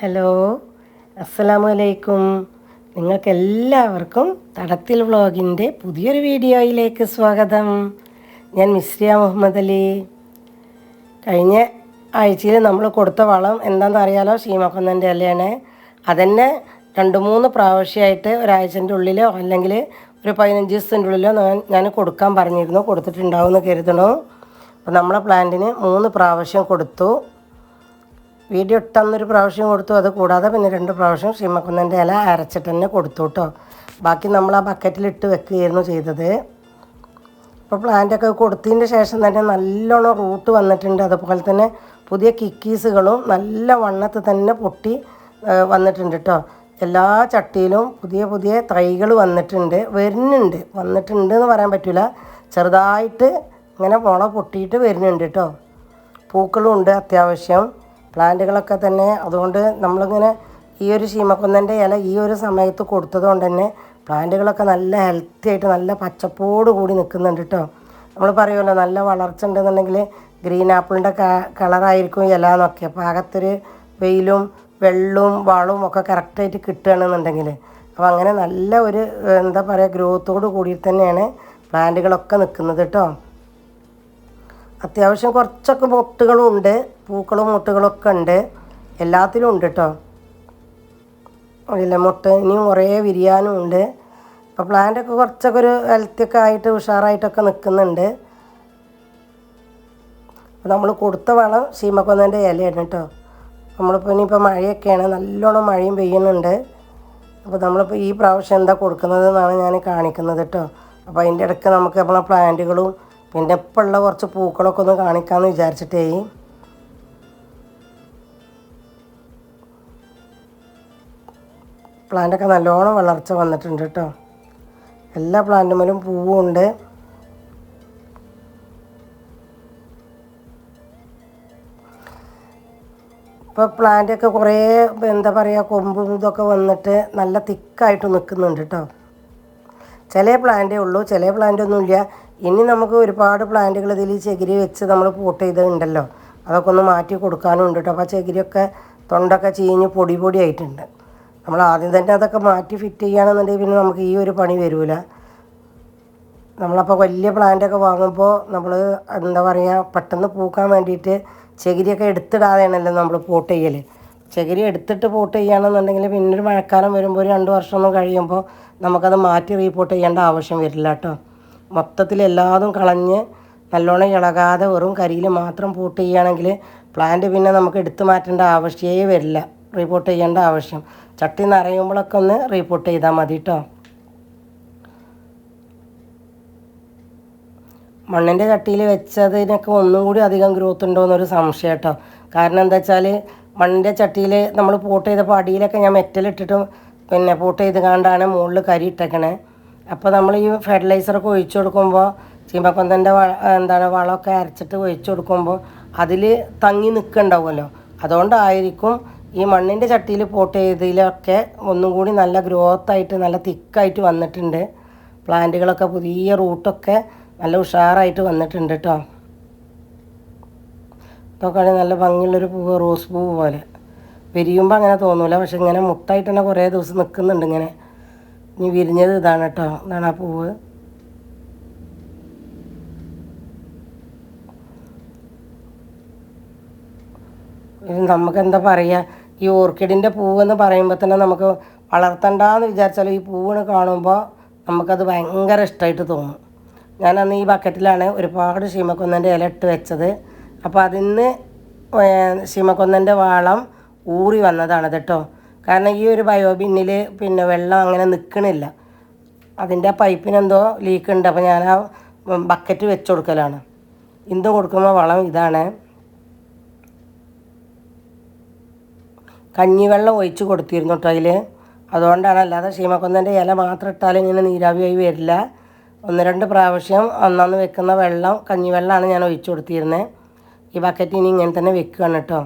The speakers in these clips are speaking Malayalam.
ഹലോ അസ്സലാമു അലൈക്കും നിങ്ങൾക്കെല്ലാവർക്കും തടത്തിൽ വ്ളോഗിന്റെ പുതിയൊരു വീഡിയോയിലേക്ക് സ്വാഗതം. ഞാൻ മിസ്രിയ മുഹമ്മദ് അലി. കഴിഞ്ഞ ആഴ്ചയിൽ നമ്മൾ കൊടുത്ത വളം എന്താണെന്ന് അറിയാലോ ശീമക്കൊന്നന്റെ ഇലയാണ്. അതന്നെ രണ്ട് മൂന്ന് പ്രാവശ്യമായിട്ട് ഒരാഴ്ചന്റെ ഉള്ളിലോ അല്ലെങ്കിൽ ഒരു പതിനഞ്ച് ദിവസത്തിന്റെ ഉള്ളിലോ ഞാൻ കൊടുക്കാൻ പറഞ്ഞിരുന്നു. കൊടുത്തിട്ടുണ്ടാവും എന്ന് കരുതണു. അപ്പോൾ നമ്മളെ പ്ലാന്റിന് മൂന്ന് പ്രാവശ്യം കൊടുത്തു. വീഡിയോ ഇട്ടന്നൊരു പ്രാവശ്യം കൊടുത്തു. അത് കൂടാതെ പിന്നെ രണ്ട് പ്രാവശ്യം ശീമക്കുന്നന്റെ ഇല അരച്ചിട്ട് തന്നെ കൊടുത്തു കേട്ടോ ബാക്കി നമ്മൾ ആ ബക്കറ്റിലിട്ട് വെക്കുകയായിരുന്നു ചെയ്തത്. ഇപ്പോൾ പ്ലാന്റൊക്കെ കൊടുത്തതിന്റെ ശേഷം തന്നെ നല്ലോണം റൂട്ട് വന്നിട്ടുണ്ട്. അതുപോലെ തന്നെ പുതിയ കിക്കീസുകളും നല്ല വണ്ണത്തിൽ തന്നെ പൊട്ടി വന്നിട്ടുണ്ട് കേട്ടോ എല്ലാ ചട്ടിയിലും പുതിയ പുതിയ തൈകൾ വന്നിട്ടുണ്ട് വരുന്നുണ്ട്. വന്നിട്ടുണ്ട് എന്ന് പറയാൻ പറ്റില്ല ചെറുതായിട്ട് ഇങ്ങനെ മുള പൊട്ടിയിട്ട് വരുന്നുണ്ട് കേട്ടോ പൂക്കളും ഉണ്ട് അത്യാവശ്യം. പ്ലാന്റുകളൊക്കെ തന്നെ അതുകൊണ്ട് നമ്മളിങ്ങനെ ഈ ഒരു ശീമക്കുന്നന്റെ ഇല ഈ ഒരു സമയത്ത് കൊടുത്തത് കൊണ്ട് തന്നെ പ്ലാന്റുകളൊക്കെ നല്ല ഹെൽത്തി ആയിട്ട് നല്ല പച്ചപ്പോട് കൂടി നിൽക്കുന്നുണ്ട് കേട്ടോ നമ്മൾ പറയുമല്ലോ നല്ല വളർച്ച ഉണ്ടെന്നുണ്ടെങ്കിൽ ഗ്രീൻ ആപ്പിളിന്റെ കളറായിരിക്കും ഇല എന്നൊക്കെ. അപ്പോൾ അകത്തൊരു വെയിലും വെള്ളവും വളവും ഒക്കെ കറക്റ്റായിട്ട് കിട്ടുകയാണെന്നുണ്ടെങ്കിൽ. അപ്പോൾ അങ്ങനെ നല്ല ഒരു എന്താ പറയുക ഗ്രോത്തോട് കൂടി തന്നെയാണ് പ്ലാന്റുകളൊക്കെ നിൽക്കുന്നത് കേട്ടോ അത്യാവശ്യം കുറച്ചൊക്കെ മൊട്ടുകളും ഉണ്ട്. പൂക്കളും മുട്ടുകളും ഒക്കെ ഉണ്ട്. എല്ലാത്തിലും ഉണ്ട് കേട്ടോ ഇല്ല മുട്ട ഇനിയും കുറേ വിരിയാനും ഉണ്ട്. അപ്പോൾ പ്ലാന്റൊക്കെ കുറച്ചൊക്കെ ഒരു ഹെൽത്തിയൊക്കെ ആയിട്ട് ഉഷാറായിട്ടൊക്കെ നിൽക്കുന്നുണ്ട്. അപ്പോൾ നമ്മൾ കൊടുത്ത വളം ശീമക്കൊന്നന്റെ ഇലയാണ് കേട്ടോ നമ്മളിപ്പോൾ ഇനിയിപ്പോൾ മഴയൊക്കെയാണ്. നല്ലോണം മഴയും പെയ്യുന്നുണ്ട്. അപ്പോൾ നമ്മളിപ്പോൾ ഈ പ്രാവശ്യം എന്താ കൊടുക്കുന്നത് എന്നാണ് ഞാൻ കാണിക്കുന്നത് കേട്ടോ അപ്പോൾ അതിന്റെ ഇടയ്ക്ക് നമുക്ക് നമ്മളെ പ്ലാന്റുകളും ഇപ്പോൾ ഉള്ള കുറച്ച് പൂക്കളൊക്കെ ഒന്ന് കാണിക്കാമെന്ന് വിചാരിച്ചിട്ടേ. പ്ലാന്റൊക്കെ നല്ലോണം വളർച്ച വന്നിട്ടുണ്ട് കേട്ടോ എല്ലാ പ്ലാന്റുമേലും പൂവും ഉണ്ട്. ഇപ്പോൾ പ്ലാന്റൊക്കെ കുറേ എന്താ പറയുക കൊമ്പും ഇതൊക്കെ വന്നിട്ട് നല്ല തിക്കായിട്ട് നിൽക്കുന്നുണ്ട് കേട്ടോ ചില പ്ലാന്റേ ഉള്ളൂ ചില പ്ലാന്റ് ഒന്നുമില്ല. ഇനി നമുക്ക് ഒരുപാട് പ്ലാന്റുകൾ ഇതിൽ ചകിരി വെച്ച് നമ്മൾ പോട്ട് ചെയ്തിട്ടുണ്ടല്ലോ. അതൊക്കെ ഒന്ന് മാറ്റി കൊടുക്കാനും ഉണ്ട് കേട്ടോ അപ്പോൾ ചകിരിയൊക്കെ തൊണ്ടൊക്കെ ചീഞ്ഞ് പൊടി പൊടി ആയിട്ടുണ്ട്. നമ്മൾ ആദ്യം തന്നെ അതൊക്കെ മാറ്റി ഫിറ്റ് ചെയ്യുകയാണെന്നുണ്ടെങ്കിൽ പിന്നെ നമുക്ക് ഈ ഒരു പണി വരില്ല നമ്മളപ്പോൾ വലിയ പ്ലാന്റൊക്കെ വാങ്ങുമ്പോൾ നമ്മൾ എന്താ പറയുക പെട്ടെന്ന് പൂക്കാൻ വേണ്ടിയിട്ട് ചകിരിയൊക്കെ എടുത്തിടാതെയാണല്ലോ നമ്മൾ പോട്ട് ചെയ്യൽ ചകിരി എടുത്തിട്ട് പോട്ട് ചെയ്യുകയാണെന്നുണ്ടെങ്കിൽ പിന്നൊരു മഴക്കാലം വരുമ്പോൾ ഒരു രണ്ട് വർഷമൊന്നും കഴിയുമ്പോൾ നമുക്കത് മാറ്റി റീപോട്ട് ചെയ്യേണ്ട ആവശ്യം വരില്ല കേട്ടോ മൊത്തത്തിൽ എല്ലാതും കളഞ്ഞ് നല്ലോണം ഇളകാതെ വെറും കരിയിൽ മാത്രം പൂട്ട് ചെയ്യുകയാണെങ്കിൽ പ്ലാന്റ് പിന്നെ നമുക്ക് എടുത്തു മാറ്റേണ്ട ആവശ്യമേ വരില്ല. റീപോട്ട് ചെയ്യേണ്ട ആവശ്യം. ചട്ടി നിറയുമ്പോഴൊക്കെ ഒന്ന് റീപോട്ട് ചെയ്താൽ മതി കേട്ടോ മണ്ണിന്റെ ചട്ടിയിൽ വെച്ചതിനൊക്കെ ഒന്നും കൂടി അധികം ഗ്രോത്ത് ഉണ്ടോ എന്നൊരു സംശയം കേട്ടോ കാരണം എന്താ വെച്ചാൽ മണ്ണിന്റെ ചട്ടിയിൽ നമ്മൾ പോട്ട് ചെയ്തപ്പോൾ അടിയിലൊക്കെ ഞാൻ മെറ്റലിട്ടിട്ടും പിന്നെ പോട്ട് ചെയ്ത് കണ്ടാണ് മുകളിൽ കരി ഇട്ടേക്കണേ. അപ്പോൾ നമ്മൾ ഈ ഫെർട്ടിലൈസറൊക്കെ ഒഴിച്ചു കൊടുക്കുമ്പോൾ ചീമക്കൊന്തന്റെ എന്താണ് വളമൊക്കെ അരച്ചിട്ട് ഒഴിച്ചു കൊടുക്കുമ്പോൾ അതിൽ തങ്ങി നിൽക്കുന്നുണ്ടാവുമല്ലോ അതുകൊണ്ടായിരിക്കും ഈ മണ്ണിന്റെ ചട്ടിയിൽ പോട്ട് ചെയ്തതിലൊക്കെ ഒന്നും കൂടി നല്ല ഗ്രോത്ത് ആയിട്ട് നല്ല തിക്കായിട്ട് വന്നിട്ടുണ്ട്. പ്ലാന്റുകളൊക്കെ പുതിയ റൂട്ടൊക്കെ നല്ല ഉഷാറായിട്ട് വന്നിട്ടുണ്ട് കേട്ടോ ഇതൊക്കെ നല്ല ഭംഗിയുള്ളൊരു പൂവ് റോസ് പൂവ് പോലെ. വിരിയുമ്പോൾ അങ്ങനെ തോന്നൂല പക്ഷെ ഇങ്ങനെ മുട്ടായിട്ട് തന്നെ കുറേ ദിവസം നിൽക്കുന്നുണ്ട് ഇങ്ങനെ. ഇനി വിരിഞ്ഞത് ഇതാണ് കേട്ടോ. ഇതാണ് ആ പൂവ്. ഇത് നമുക്ക് എന്താ പറയുക ഈ ഓർക്കിഡിന്റെ പൂവെന്ന് പറയുമ്പോൾ തന്നെ നമുക്ക് വളർത്തണ്ടെന്ന് വിചാരിച്ചാലും ഈ പൂവിനെ കാണുമ്പോൾ നമുക്കത് ഭയങ്കര ഇഷ്ടമായിട്ട് തോന്നും. ഞാൻ അന്ന് ഈ ബക്കറ്റിലാണ് ഒരുപാട് ശീമക്കൊന്നന്റെ ഇല ഇട്ട് വെച്ചത്. അപ്പോൾ അതിന്ന് ശീമക്കൊന്നന്റെ വാളം ഊറി വന്നതാണ് കേട്ടോ. കാരണം ഈ ഒരു ബയോ ബിന്നിൽ പിന്നെ വെള്ളം അങ്ങനെ നിൽക്കണില്ല അതിന്റെ പൈപ്പിനെന്തോ ലീക്ക് ഉണ്ട്. അപ്പോൾ ഞാൻ ആ ബക്കറ്റ് വെച്ച് കൊടുക്കലാണ്. ഇന്ത് കൊടുക്കുമ്പോൾ വളം ഇതാണ്. കഞ്ഞിവെള്ളം ഒഴിച്ച് കൊടുത്തിരുന്നു കേട്ടോ അതിൽ അതുകൊണ്ടാണ് അല്ലാതെ ശീമക്കൊന്നന്റെ ഇല മാത്രം ഇട്ടാലും ഇങ്ങനെ നീരാവിയായി വരില്ല. ഒന്ന് രണ്ട് പ്രാവശ്യം ഒന്നാന്ന് വെക്കുന്ന വെള്ളം കഞ്ഞിവെള്ളമാണ് ഞാൻ ഒഴിച്ചു കൊടുത്തിരുന്നത് ഈ ബക്കറ്റ് ഇനി ഇങ്ങനെ തന്നെ വെക്കുകയാണ് കേട്ടോ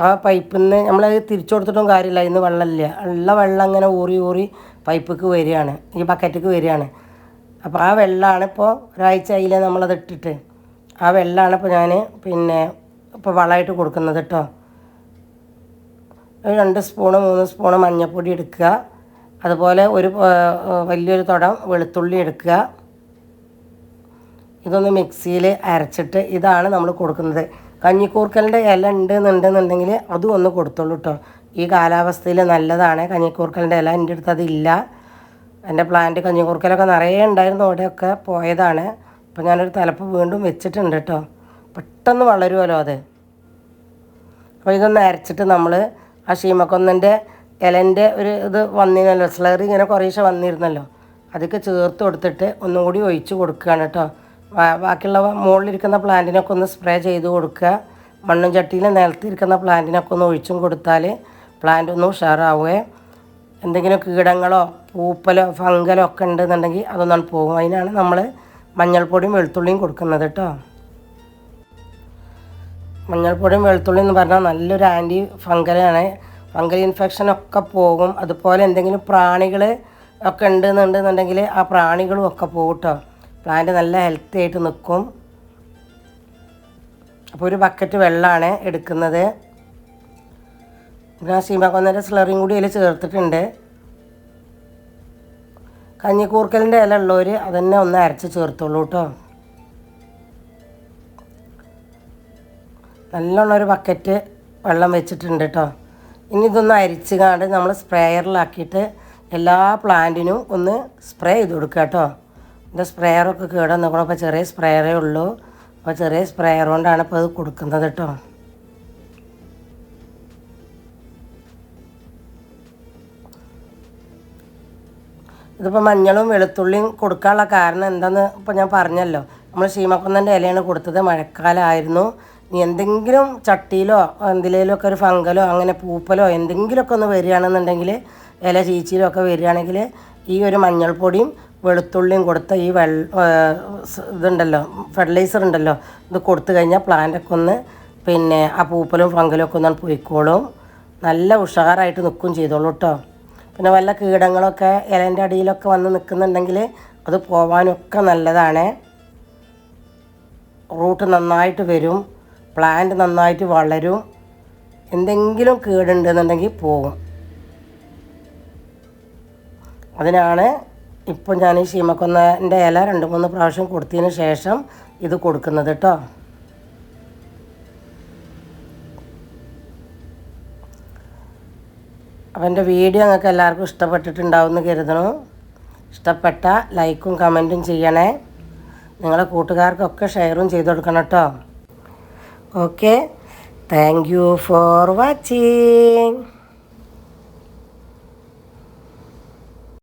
ആ പൈപ്പിൽ നിന്ന് നമ്മളത് തിരിച്ചു കൊടുത്തിട്ടും കാര്യമില്ല. ഇന്ന് വെള്ളമില്ല. ഉള്ള വെള്ളം അങ്ങനെ ഊറി ഊറി പൈപ്പിക്ക് വരികയാണ്. ഈ ബക്കറ്റിക്ക് വരികയാണ്. അപ്പോൾ ആ വെള്ളമാണ് ഇപ്പോൾ ഒരാഴ്ച അതിലെ നമ്മളത് ഇട്ടിട്ട്. ആ വെള്ളമാണ് ഇപ്പോൾ ഞാൻ പിന്നെ ഇപ്പോൾ വളമായിട്ട് കൊടുക്കുന്നത് കേട്ടോ ഒരു രണ്ട് സ്പൂണ് മൂന്ന് സ്പൂണ് മഞ്ഞൾപ്പൊടി എടുക്കുക. അതുപോലെ ഒരു വലിയൊരു തുടം വെളുത്തുള്ളി എടുക്കുക. ഇതൊന്ന് മിക്സിയിൽ അരച്ചിട്ട് ഇതാണ് നമ്മൾ കൊടുക്കുന്നത്. കഞ്ഞിക്കൂർക്കലിന്റെ ഇല ഉണ്ടെന്നുണ്ടെന്നുണ്ടെങ്കിൽ അതും ഒന്ന് കൊടുത്തോളൂ കേട്ടോ ഈ കാലാവസ്ഥയിൽ നല്ലതാണ് കഞ്ഞിക്കൂർക്കലിന്റെ ഇല. എന്റെ അടുത്ത് അതില്ല. എന്റെ പ്ലാന്റ് കഞ്ഞിക്കൂർക്കലൊക്കെ നിറയെ ഉണ്ടായിരുന്നു അവിടെയൊക്കെ പോയതാണ്. അപ്പോൾ ഞാനൊരു തലപ്പ് വീണ്ടും വെച്ചിട്ടുണ്ട് കേട്ടോ പെട്ടെന്ന് വളരുമല്ലോ അത്. അപ്പോൾ ഇതൊന്ന് അരച്ചിട്ട് നമ്മൾ ആ ഷീമക്കൊന്നിന്റെ ഇലന്റെ ഒരു ഇത് വന്നിരുന്നല്ലോ. സ്ലറി ഇങ്ങനെ കുറേശ്ശെ വന്നിരുന്നല്ലോ. അതൊക്കെ ചേർത്ത് കൊടുത്തിട്ട് ഒന്നുകൂടി ഒഴിച്ച് കൊടുക്കുകയാണ് കേട്ടോ ബാക്കിയുള്ള മുകളിലിരിക്കുന്ന പ്ലാന്റിനൊക്കെ ഒന്ന് സ്പ്രേ ചെയ്ത് കൊടുക്കുക. മണ്ണും ചട്ടിയിൽ നിലത്തിരിക്കുന്ന പ്ലാന്റിനൊക്കെ ഒന്ന് ഒഴിച്ചും കൊടുത്താൽ പ്ലാന്റ് ഒന്ന് ഉഷാറാവുകയെ എന്തെങ്കിലും കീടങ്ങളോ പൂപ്പലോ ഫംഗലോ ഒക്കെ ഉണ്ടെന്നുണ്ടെങ്കിൽ അതൊന്നാണ് പോകും. അതിനാണ് നമ്മൾ മഞ്ഞൾപ്പൊടിയും വെളുത്തുള്ളിയും കൊടുക്കുന്നത് കേട്ടോ. മഞ്ഞൾപ്പൊടിയും വെളുത്തുള്ളി എന്ന് പറഞ്ഞാൽ നല്ലൊരു ആന്റി ഫംഗലാണ് ഫംഗൽ ഇൻഫെക്ഷൻ ഒക്കെ പോകും. അതുപോലെ എന്തെങ്കിലും പ്രാണികൾ ഒക്കെ ഉണ്ടെന്നുണ്ടെന്നുണ്ടെങ്കിൽ ആ പ്രാണികളും ഒക്കെ പോകും കേട്ടോ. പ്ലാന്റ് നല്ല ഹെൽത്തി ആയിട്ട് നിൽക്കും അപ്പോൾ ഒരു ബക്കറ്റ് വെള്ളമാണ് എടുക്കുന്നത്. പിന്നെ ആ സീമക്കൊന്നന്റെ സ്ലറിയും കൂടി അതിൽ ചേർത്തിട്ടുണ്ട്. കഞ്ഞിക്കൂർക്കലിന്റെ ഇല ഉള്ളവർ അതന്നെ ഒന്ന് അരച്ച് ചേർത്തോളൂ കേട്ടോ നല്ലോണം ഒരു ബക്കറ്റ് വെള്ളം വെച്ചിട്ടുണ്ട് കേട്ടോ ഇനി ഇതൊന്ന് അരിച്ച് കാണ്ട് നമ്മൾ സ്പ്രേയറിലാക്കിയിട്ട് എല്ലാ പ്ലാന്റിനും ഒന്ന് സ്പ്രേ ചെയ്ത് കൊടുക്കുക കേട്ടോ എന്റെ കേടാൻ നോക്കണം അപ്പോൾ ചെറിയ സ്പ്രേയറേ ഉള്ളൂ. അപ്പോൾ ചെറിയ സ്പ്രേയർ കൊണ്ടാണ് ഇപ്പോൾ അത് കൊടുക്കുന്നത് കേട്ടോ. ഇതിപ്പോൾ മഞ്ഞളും വെളുത്തുള്ളിയും കൊടുക്കാനുള്ള കാരണം എന്താണെന്ന് ഇപ്പോൾ ഞാൻ പറഞ്ഞല്ലോ. നമ്മൾ ശീമക്കുന്നന്റെ ഇലയാണ് കൊടുത്തത്. മഴക്കാലമായിരുന്നു ഇനി എന്തെങ്കിലും ചട്ടിയിലോ എന്തിലേലും ഒക്കെ ഒരു ഫംഗലോ അങ്ങനെ പൂപ്പലോ എന്തെങ്കിലുമൊക്കെ ഒന്ന് വരികയാണെന്നുണ്ടെങ്കിൽ ഇല ചീച്ചിലോ ഒക്കെ വരികയാണെങ്കിൽ ഈ ഒരു മഞ്ഞൾപ്പൊടിയും വെളുത്തുള്ളിയും കൊടുത്ത ഈ വെൽ ഇതുണ്ടല്ലോ ഫെർട്ടിലൈസർ ഉണ്ടല്ലോ ഇത് കൊടുത്തു കഴിഞ്ഞാൽ പ്ലാന്റൊക്കെ ഒന്ന് പിന്നെ ആ പൂപ്പലും ഫംഗലും ഒക്കെ ഒന്ന് പോയിക്കോളും. നല്ല ഉഷാറായിട്ട് നിൽക്കും ചെയ്തോളൂ കേട്ടോ പിന്നെ വല്ല കീടങ്ങളൊക്കെ ഇലേന്റെ അടിയിലൊക്കെ വന്ന് നിൽക്കുന്നുണ്ടെങ്കിൽ അത് പോവാനൊക്കെ നല്ലതാണ്. റൂട്ട് നന്നായിട്ട് വരും പ്ലാന്റ് നന്നായിട്ട് വളരും എന്തെങ്കിലും കീടുണ്ടെന്നുണ്ടെങ്കിൽ പോകും അതിനാണ് ഇപ്പം ഞാൻ ഈ ശീമക്കൊന്നന്റെ ഇല രണ്ട് മൂന്ന് പ്രാവശ്യം കൊടുത്തതിന് ശേഷം ഇത് കൊടുക്കുന്നത് കേട്ടോ. അപ്പം എന്റെ വീഡിയോ നിങ്ങൾക്ക് എല്ലാവർക്കും ഇഷ്ടപ്പെട്ടിട്ടുണ്ടാവുമെന്ന് കരുതണു ഇഷ്ടപ്പെട്ട ലൈക്കും കമന്റും ചെയ്യണേ. നിങ്ങളെ കൂട്ടുകാർക്കൊക്കെ ഷെയറും ചെയ്ത് കൊടുക്കണം കേട്ടോ. Okay. Thank you for watching.